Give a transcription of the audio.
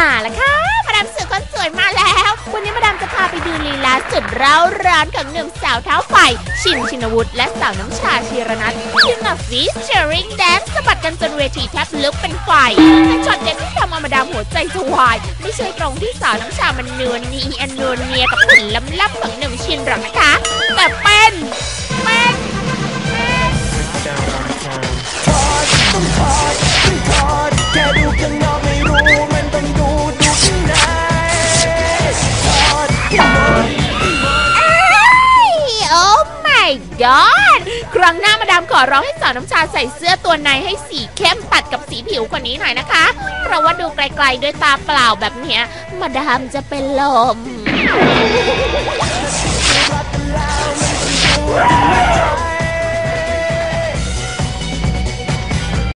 มาแล้วค่ะมาดามสื่อคนสวยมาแล้ว วันนี้มาดามจะพาไปดูลีลาสุดเร้าร้อนของหนุ่มสาวเท้าไฟ ชินชินวุฒิและสาวน้ำชาชีรนัทที่มาฟีเจอริงแดนสะบัดกันจนเวทีแทบลุกเป็นไฟแต่ช็อตเด็ดที่ทำเอามาดามหัวใจจวาย ไม่ใช่ตรงที่สาวน้ำชามันนวลนีอันนวลเนียกับหุ่นล้ำล้ำของหนุ่มชินหรอกนะคะ แต่เป็นเป็น ยอด ครั้งหน้ามาดามขอร้องให้สาวน้ำชาใส่เสื้อตัวในให้สีเข้มตัดกับสีผิวกว่านี้หน่อยนะคะ เพราะว่าดูไกลๆด้วยตาเปล่าแบบเนี้ย มาดามจะเป็นลม